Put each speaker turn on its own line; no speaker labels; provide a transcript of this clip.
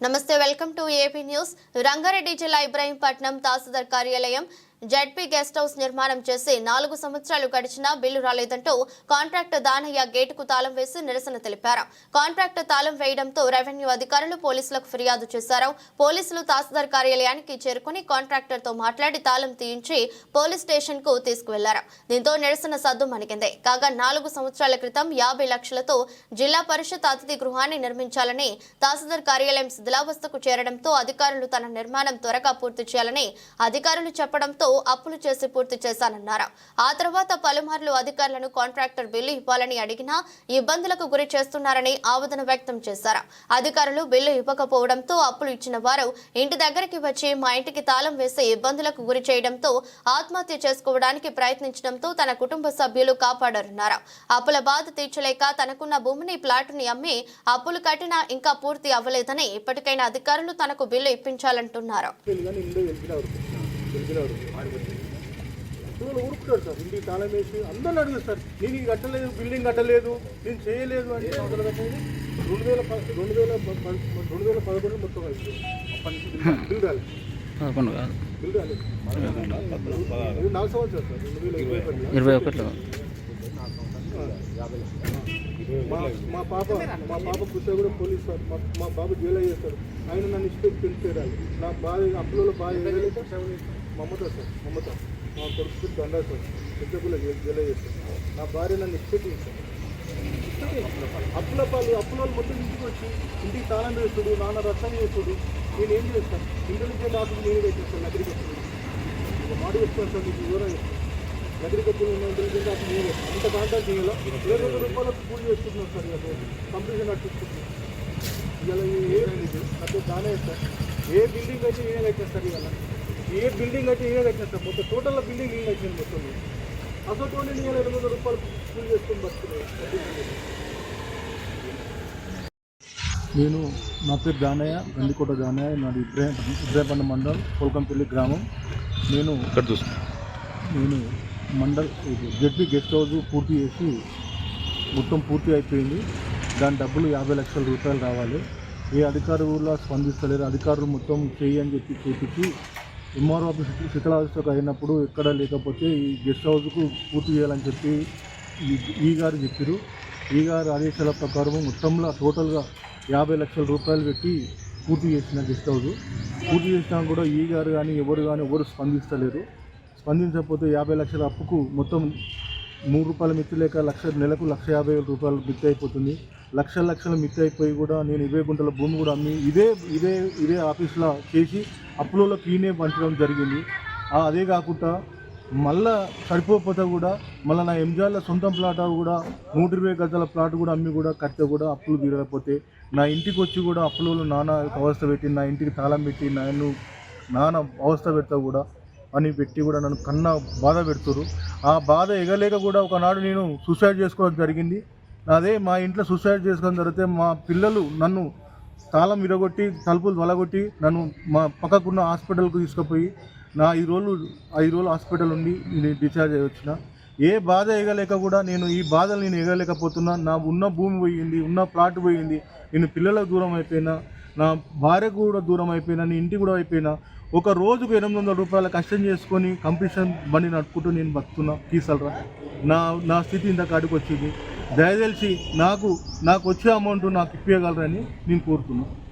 నమస్తే welcome to AP news. Rangareddy జిల్లా ఇబ్రాహీంపట్నం తహసీల్దార్ కార్యాలయం జడ్పీ గెస్ట్ హౌస్ నిర్మాణం చేసి నాలుగు సంవత్సరాలు గడిచినా బిల్లు రాలేదంటూ కాంట్రాక్టర్ దానయ్య గేటుకు తాళం వేసి నిరసన తెలిపారు. కాంట్రాక్టర్ తాళం వేయడంతో రెవెన్యూ అధికారులు పోలీసులకు ఫిర్యాదు చేశారు. పోలీసులు తహసీల్దార్ కార్యాలయానికి చేరుకుని కాంట్రాక్టర్తో మాట్లాడి తాళం తీయించి పోలీస్ స్టేషన్కు తీసుకువెళ్ళారు. దీంతో నిరసన సద్దు మణిగింది. కాగా నాలుగు సంవత్సరాల క్రితం యాభై లక్షలతో జిల్లా పరిషత్ అతిథి గృహాన్ని నిర్మించాలని తహసీల్దార్ కార్యాలయం శిథిలావస్థకు చేరడంతో అధికారులు తన నిర్మాణం త్వరగా పూర్తి చేయాలని అధికారులు చెప్పడంతో అప్పులు చేసి పూర్తి చేశానన్నారు. ఆ తర్వాత పలుమార్లు అధికారులను కాంట్రాక్టర్ బిల్లు ఇవ్వాలని అడిగినా ఇబ్బందులకు గురి చేస్తున్నారని ఆవేదన వ్యక్తం చేశారు. అధికారులు బిల్లు ఇవ్వకపోవడంతో అప్పులు ఇచ్చిన వారు ఇంటి దగ్గరికి వచ్చి మా ఇంటికి తాళం వేసి ఇబ్బందులకు గురి చేయడంతో ఆత్మహత్య చేసుకోవడానికి ప్రయత్నించడంతో తన కుటుంబ సభ్యులు కాపాడారన్నారు. అప్పుల బాధ తీర్చలేక తనకున్న భూమిని ప్లాట్ని అమ్మి అప్పులు కట్టినా ఇంకా పూర్తి అవ్వలేదని ఇప్పటికైనా అధికారులు తనకు బిల్లు ఇప్పించాలంటున్నారు.
గెలిచినవారు పిల్లలు ఊరుకుంటాడు సార్ ఇంటికి తాళం వేసి అందరిని అడుగుతారు సార్ నేను ఇది కట్టలేదు బిల్డింగ్ కట్టలేదు నేను చేయలేదు అంటే కట్టలేదు? రెండు వేల ప- రెండు వేల రెండు వేల పదకొండు మొత్తం అయిపోయింది బిల్- బిల్ రాలేదు.
పదకొండు కాదు.
బిల్ రాలేదు. ఇది నాలుగు సంవత్సరాలు సార్ రెండు వేల ఇరవై ఒకటిలో. మా మా పాప మా పాప పుట్టిన కూడా పోలీస్ సార్ మా బాబు జైలు అయ్యేస్తాడు ఆయన నన్ను ఇష్టం పెంచాడు నా బాధ అప్పులలో బాగా ఎగలేక మమత సార్ మమత మా కొడుకు దండా సార్ పెద్దకుల జైలు అయ్యేస్తాడు నా భార్య నన్ను ఇష్టం అప్పుల పాలు అప్పుల మొత్తం ఇంటికి వచ్చి ఇంటికి తాళం వేస్తుడు నాన్న రసం చేస్తుడు నేను ఏం చేస్తాను ఇంటి నుంచే డాక్టర్ నేను పెట్టేస్తాను నగరికి ఒక మాట చెప్తాను సార్ మీకు వివరం చెప్తాను నగరి కప్పులు ఉన్న ఇంటెలిజెంట్ ఆఫ్ నేను అంత కాంటాక్ట్ చేయాలి ఏడు వందల రూపాయలకు పూజ చేస్తున్నాం సార్ ఇవాళ కంప్లీషన్ నడిపిస్తున్నాం ఇవాళ ఏ అంటే దానే సార్ ఏ బిల్డింగ్ అయితే నేనే కట్టాను సార్ ఇవాళ ఏ బిల్డింగ్ అయితే నేనే కట్టాను సార్ మొత్తం టోటల్ బిల్డింగ్ నేను కట్టాను మొత్తం. అసలు నేను ఎనిమిది వందల రూపాయలు పూజ చేసుకొని నేను నా పేరు జానయ్య గండికోట జానయ్య నాది ఇబ్రాహిం ఇబ్రాహింపట్నం మండలం కోల్కంపల్లి గ్రామం. నేను
ఇక్కడ చూసుకో
నేను మండల్ ఇది జడ్పీ గెస్ట్ హౌస్ పూర్తి చేసి మొత్తం పూర్తి అయిపోయింది. దాని డబ్బులు యాభై లక్షల రూపాయలు రావాలి. ఏ అధికారులు స్పందిస్తలేరు. అధికారులు మొత్తం చేయి అని చెప్పి చూపించి ఎంఆర్ ఆఫీస్ శిథిలావస్థకు అయినప్పుడు ఎక్కడ లేకపోతే ఈ గెస్ట్ హౌస్కు పూర్తి చేయాలని చెప్పి ఈ- గారు చెప్పారు ఈ గారు ఆదేశాల ప్రకారం మొత్తంలో టోటల్గా యాభై లక్షల రూపాయలు పెట్టి పూర్తి చేసిన గెస్ట్ హౌస్. పూర్తి చేసినా కూడా ఈ గారు కానీ ఎవరు కానీ ఎవరు స్పందిస్తలేరు. స్పందించకపోతే యాభై లక్షల అప్పుకు మొత్తం మూడు రూపాయల మిత్తి లేక లక్ష నెలకు లక్ష యాభై వేల రూపాయలు మిత్తి అయిపోతుంది. లక్ష లక్షల మిత్తి అయిపోయి కూడా నేను ఇరవై గుంటల భూమి కూడా అమ్మి ఇదే ఇదే ఇదే ఆఫీస్లో చేసి అప్పులలో ఈయనే పంచడం జరిగింది. అదే కాకుండా మళ్ళా సరిపోకపోతే కూడా మళ్ళీ నా ఎంజాయ్ల సొంతం ప్లాట్ కూడా నూట ఇరవై గజాల ప్లాట్ కూడా అమ్మి కూడా కడితే కూడా అప్పులు తీరకపోతే నా ఇంటికి వచ్చి కూడా అప్పులలో నాన్న అవస్థ పెట్టి నా ఇంటికి తాళం పెట్టి నన్ను నాన్న అవస్థ పెడతా కూడా అని పెట్టి కూడా నన్ను కన్నా బాధ పెడుతురు ఆ బాధ ఎగలేక కూడా ఒకనాడు నేను సూసైడ్ చేసుకోవడం జరిగింది. అదే మా ఇంట్లో సూసైడ్ చేసుకోవడం జరిగితే మా పిల్లలు నన్ను తాళం విరగొట్టి తలుపులు వలగొట్టి నన్ను మా పక్కకున్న హాస్పిటల్కు తీసుకుపోయి నా ఐదు రోజులు ఐదు రోజులు హాస్పిటల్ ఉండి నేను డిశ్చార్జ్ అయ్యి వచ్చిన. ఏ బాధ ఎగలేక కూడా నేను ఈ బాధలు నేను ఎగలేకపోతున్నా. నా ఉన్న భూమి పోయింది ఉన్న ప్లాట్ పోయింది. నేను పిల్లలకు దూరం అయిపోయినా నా భార్యకు కూడా దూరం అయిపోయినా నీ ఇంటి కూడా అయిపోయినా. ఒక రోజుకు ఎనిమిది వందల రూపాయల కష్టం చేసుకొని కంపిషన్ బండి నడుపుకుంటూ నేను బతుకున్నా తీసలరా నా నా స్థితి ఇంత కాడికి వచ్చింది. దయదలిచి నాకు నాకు వచ్చే అమౌంట్ నాకు ఇప్పగలరని నేను కోరుతున్నాను